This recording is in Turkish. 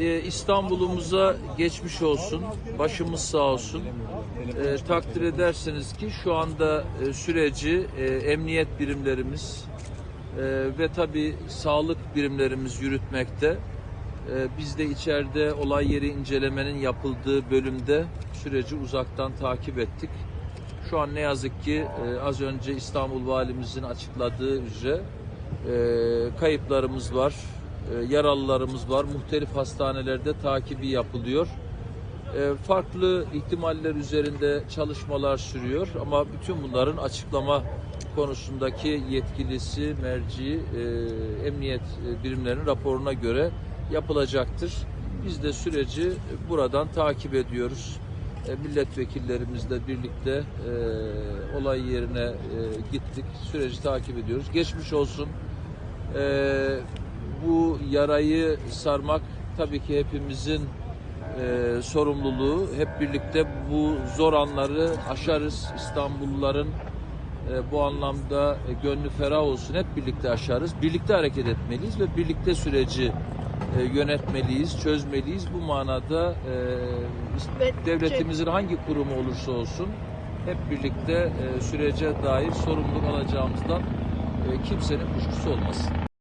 e, İstanbul'umuza geçmiş olsun, başımız sağ olsun. E, takdir edersiniz ki şu anda e, süreci e, emniyet birimlerimiz e, ve tabii sağlık birimlerimiz yürütmekte. E, biz de içeride olay yeri incelemenin yapıldığı bölümde süreci uzaktan takip ettik. Şu an ne yazık ki e, az önce İstanbul Valimizin açıkladığı üzere e, kayıplarımız var, e, yaralılarımız var. Muhtelif hastanelerde takibi yapılıyor. E, farklı ihtimaller üzerinde çalışmalar sürüyor ama bütün bunların açıklama konusundaki yetkilisi, merci, e, emniyet birimlerinin raporuna göre yapılacaktır. Biz de süreci buradan takip ediyoruz. Milletvekillerimizle birlikte e, olay yerine e, gittik. Süreci takip ediyoruz. Geçmiş olsun. E, yarayı sarmak tabii ki hepimizin e, sorumluluğu. Hep birlikte bu zor anları aşarız. İstanbulluların e, bu anlamda e, gönlü ferah olsun. Hep birlikte aşarız. Birlikte hareket etmeliyiz ve birlikte süreci e, yönetmeliyiz, çözmeliyiz. Bu manada e, devletimizin hangi kurumu olursa olsun hep birlikte e, sürece dair sorumluluk alacağımızdan e, kimsenin kuşkusu olmasın.